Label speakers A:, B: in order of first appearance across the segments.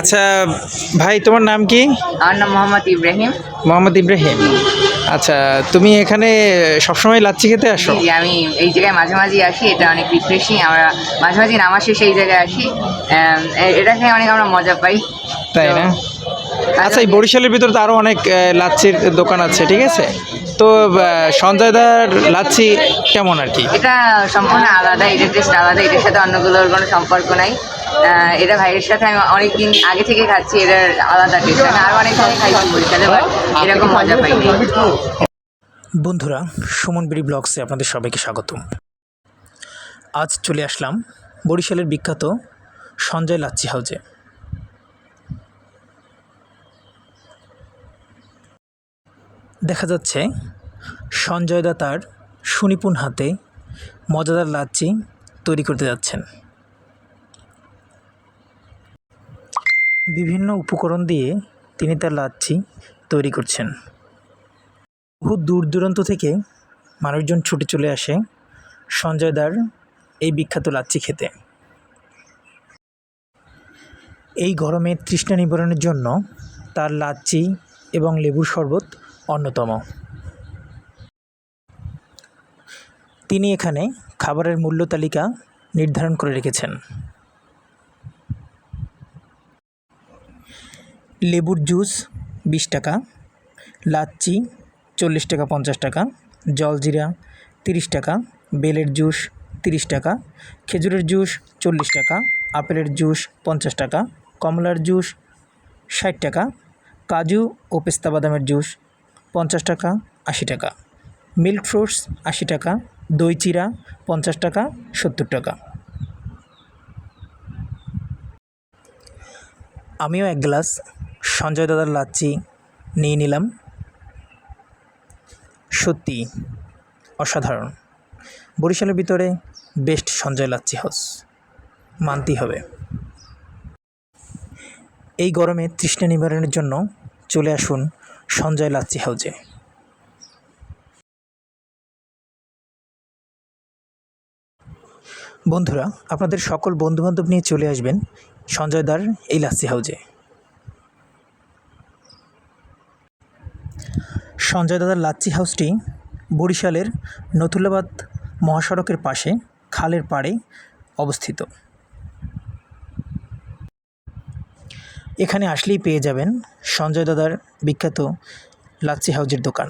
A: আচ্ছা ভাই তোমার নাম কি?
B: আমার নাম মোহাম্মদ ইব্রাহিম।
A: মোহাম্মদ ইব্রাহিম। আচ্ছা তুমি এখানে সবসময় লাচ্ছি খেতে আসো?
B: জি, আমি এই জায়গায় মাঝে মাঝে আসি এটা অনেক রিফ্রেশিং আমরা মাঝে মাঝে নামাজ শেষে এই জায়গায় আসি। এটা খেয়ে অনেক আমরা মজা পাই।
A: তাই না? আচ্ছা এই বরিশালের ভিতরে তো আরও অনেক লাচ্ছির দোকান আছে ঠিক আছে? তো সঞ্জয় দার লাচ্ছি কেমন আর কি?
B: এটা সম্পূর্ণ আলাদা এটার টেস্ট আলাদা এটার সাথে অন্যগুলোর কোনো সম্পর্ক নাই। এটা ভাইয়ের সাথে আমি অনেক দিন আগে থেকে খাচ্ছি, এটার আলাদা টেস্ট আমি আরও অনেক সময় খাইছি বরিশালে এরকম মজা পাইনি।
C: বন্ধুরা, সুমন বিড়ি ব্লগসে আপনাদের সবাইকে স্বাগতম। আজ চলে আসলাম বরিশালের বিখ্যাত সঞ্জয় লাচ্ছি হাউজে দেখা যাচ্ছে সঞ্জয় দা তার সুনিপুণ হাতে মজাদার লাচ্ছি তৈরি করতে যাচ্ছেন। বিভিন্ন উপকরণ দিয়ে তিনি তার লাচ্ছি তৈরি করছেন। বহু দূর দূরান্ত থেকে মানুষজন ছুটে চলে আসে সঞ্জয়দার এই বিখ্যাত লাচ্ছি খেতে। এই গরমে তৃষ্ণা নিবারণের জন্য তার লাচ্ছি এবং লেবুর শরবত অন্যতম। তিনি এখানে খাবারের মূল্য তালিকা নির্ধারণ করে রেখেছেন। লেবুর জুস বিশ টাকা লাচ্ছি চল্লিশ টাকা, পঞ্চাশ টাকা, জলজিরা তিরিশ টাকা, বেলের জুস তিরিশ টাকা, খেজুরের জুস চল্লিশ টাকা, আপেলের জুস পঞ্চাশ টাকা, কমলার জুস ষাট টাকা, কাজু ও পেস্তা বাদামের জুস পঞ্চাশ টাকা, আশি টাকা, মিল্ক ফ্রুটস আশি টাকা দই চিরা পঞ্চাশ টাকা, সত্তর টাকা। আমিও এক গ্লাস সঞ্জয় দাদার লাচ্ছি নিয়ে নিলাম। সত্যি অসাধারণ। বরিশালের ভিতরে বেস্ট সঞ্জয় লাচ্ছি হাউস মানতেই হবে। এই গরমে তৃষ্ণা নিবারণের জন্য চলে আসুন সঞ্জয় লাচ্ছি হাউজে বন্ধুরা, আপনাদের সকল বন্ধুবান্ধব নিয়ে চলে আসবেন সঞ্জয় দার এই লাচ্ছি হাউজে সঞ্জয় দাদার লাচ্চি হাউসটি বরিশালের নথুল্লাবাদ মহাসড়কের পাশে, খালের পাড়ে অবস্থিত। এখানে আসলেই পেয়ে যাবেন সঞ্জয় দাদার বিখ্যাত লাচ্চি হাউজের দোকান।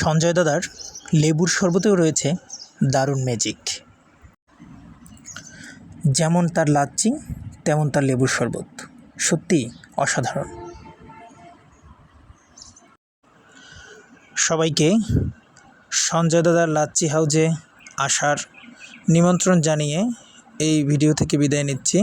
C: সঞ্জয় দাদার লেবুর শরবতেও রয়েছে দারুণ ম্যাজিক যেমন তার লাচ্চি তেমন তার লেবুর শরবত। সত্যি অসাধারণ। সবাইকে সঞ্জয় দাদার লাচ্চি হাউজে আসার নিমন্ত্রণ জানিয়ে এই ভিডিও থেকে বিদায় নিচ্ছি।